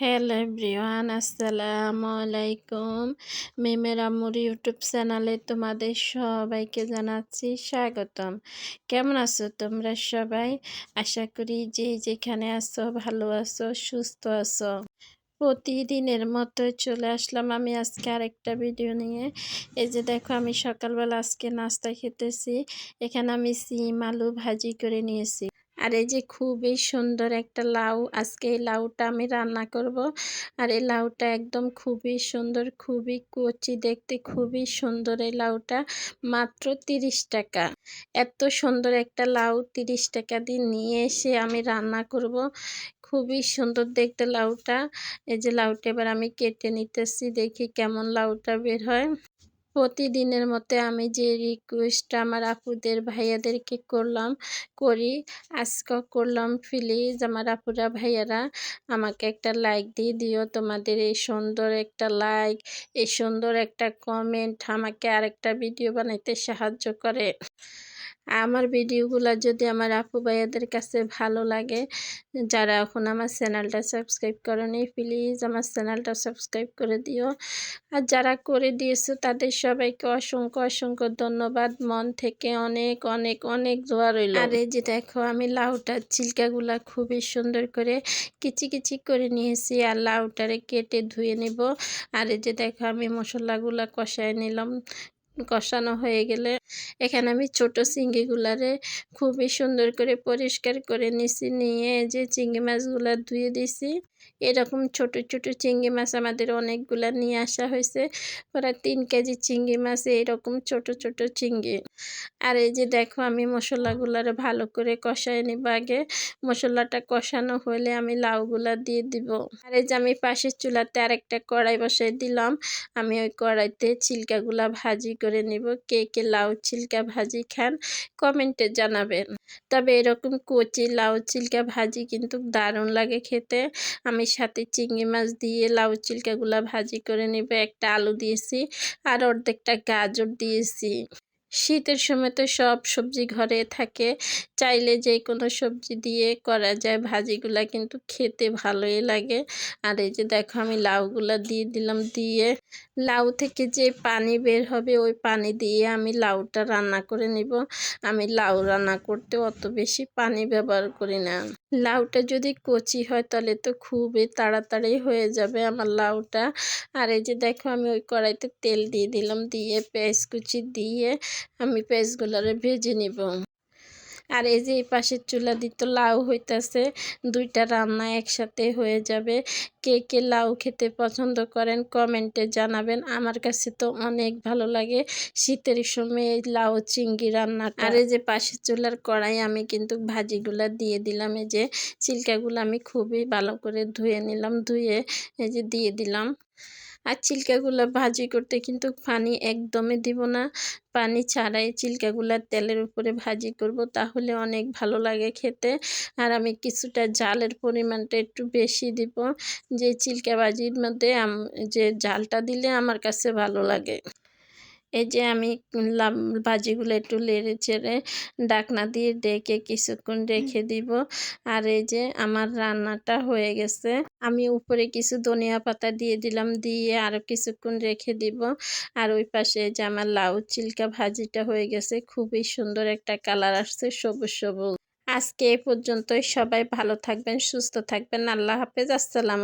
Hello everyone, আসসালামু আলাইকুম। মেমের আম্মুর ইউটিউব চ্যানেলে তোমাদের সবাইকে জানাচ্ছি স্বাগতম। কেমন আছো তোমরা সবাই? আশা করি যে যেখানে আছো ভালো আছো, সুস্থ আছো। প্রতিদিনের মতো চলে আসলাম আমি আজকে আরেকটা ভিডিও নিয়ে। এই যে দেখো আমি সকালবেলা আজকে নাস্তা খেতেছি। এখানে আমি সিম, আলু ভাজি করে নিয়েছি। আর এই যে খুবই সুন্দর একটা লাউ, আজকে এই লাউটা আমি রান্না করব। আর এই লাউটা একদম খুবই সুন্দর, খুবই কচি, দেখতে খুবই সুন্দর এই লাউটা, মাত্র তিরিশ টাকা। এত সুন্দর একটা লাউ, তিরিশ টাকা দিয়ে নিয়ে এসে আমি রান্না করব। খুবই সুন্দর দেখতে লাউটা। এই যে লাউটা এবার আমি কেটে নিতেছি, দেখি কেমন লাউটা বের হয়। প্রতিদিনের মতো আমি যে রিকোয়েস্টটা আমার আপুদের, ভাইয়াদেরকে করলাম, করি। আজকে করলাম প্লিজ আমার আপুরা, ভাইয়ারা, আমাকে একটা লাইক দিয়ে দিও। তোমাদের এই সুন্দর একটা লাইক এই সুন্দর একটা কমেন্ট আমাকে আরেকটা ভিডিও বানাইতে সাহায্য করে। আমার ভিডিওগুলো যদি আমার আপু ভাইয়াদের কাছে ভালো লাগে, যারা এখন আমার চ্যানেলটা সাবস্ক্রাইব করেনি, প্লিজ আমার চ্যানেলটা সাবস্ক্রাইব করে দিও। আর যারা করে দিয়েছ, তাদের সবাইকে অসংখ্য অসংখ্য ধন্যবাদ। মন থেকে অনেক অনেক অনেক দোয়া রইল। আর এই যে দেখো, আমি লাউটার চিল্কাগুলা খুবই সুন্দর করে কিচি কিচি করে নিয়েছি, আর লাউটারে কেটে ধুয়ে নিব। আর এই যে দেখো, আমি মশলাগুলা কষায় নিলাম। কষানো হয়ে গেলে এখানে আমি ছোট চিংড়িগুলারে খুবই সুন্দর করে পরিষ্কার করে নিছি, নিয়ে যে চিংড়ি মাছগুলা ধুয়ে দিছি। এরকম ছোট ছোট চিংড়ি মাছ আমাদের অনেকগুলা নিয়ে আসা হয়েছে। প্রায় তিন কেজি চিংড়ি মাছ এইরকম ছোট ছোট চিংড়ি। আর এই যে দেখো, আমি মশলাগুলার ভালো করে কষায় নিব আগে। মশলাটা কষানো হলে আমি লাউগুলা দিয়ে দিব। আর এই যে আমি পাশের চুলাতে আরেকটা কড়াই বসাই দিলাম। আমি ওই কড়াইতে চিলকাগুলা ভাজি করে নিব। কে কে লাউ চিলকা ভাজি খান কমেন্টে জানাবেন। তবে এরকম কচি লাউ চিলকা ভাজি কিন্তু দারুণ লাগে খেতে। আমি সাথে চিংড়ি মাছ দিয়ে লাউ চিলকাগুলা ভাজি করে নিব, একটা আলু দিয়েছি আর অর্ধেকটা গাজর দিয়েছি। শীতের সময় তো সব সবজি ঘরে থাকে, চাইলে যে কোনো সবজি দিয়ে করা যায়, ভাজিগুলা কিন্তু খেতে ভালোই লাগে। আর এই যে দেখো আমি লাউগুলা দিয়ে দিলাম, দিয়ে লাউ থেকে যে পানি বের হবে ওই পানি দিয়ে আমি লাউটা রান্না করে নিব। আমি লাউ রান্না করতে অত বেশি পানি ব্যবহার করি না। লাউটা যদি কচি হয় তাহলে তো খুবই তাড়াতাড়ি হয়ে যাবে আমার লাউটা। আর এই যে দেখো আমি ওই কড়াইতে তেল দিয়ে দিলাম, দিয়ে পেঁয়াজ কুচি দিয়ে আমি পেঁয়াজগুলোরে ভেজে নিব। আর এই যে এই পাশের চুলা দিত লাউ হইতাছে, দুইটা রান্না একসাথে হয়ে যাবে। কে কে লাউ খেতে পছন্দ করেন কমেন্টে জানাবেন। আমার কাছে তো অনেক ভালো লাগে শীতের সময় এই লাউ চিংড়ি রান্না আর এই যে পাশের চুলার কড়াই আমি কিন্তু ভাজিগুলা দিয়ে দিলাম। এই যে, চিলকাগুলো আমি খুবই ভালো করে ধুয়ে নিলাম, ধুয়ে এই যে দিয়ে দিলাম। আর চিলকাগুলো ভাজি করতে কিন্তু পানি একদমই দিব না। পানি ছাড়াই চিলকাগুলো তেলের উপরে ভাজি করব, তাহলে অনেক ভালো লাগে খেতে। আর আমি কিছুটা জালের পরিমাণটা একটু বেশি দিব, যে চিল্কা ভাজির মধ্যে যে জালটা দিলে আমার কাছে ভালো লাগে। এই যে আমি ভাজিগুলো একটু লেড়ে চেড়ে ডাকনা দিয়ে ডেকে কিছুক্ষণ রেখে দিব। আর এই যে আমার রান্নাটা হয়ে গেছে। আমি উপরে কিছু ধনিয়া পাতা দিয়ে দিলাম দিয়ে আরও কিছুক্ষণ রেখে দিব। আর ওই পাশে যে আমার লাউ চিলকা ভাজিটা হয়ে গেছে। খুবই সুন্দর একটা কালার আসছে সবুজ সবুজ। আজকে এ পর্যন্তই। সবাই ভালো থাকবেন সুস্থ থাকবেন। আল্লাহ হাফেজ। আসসালাম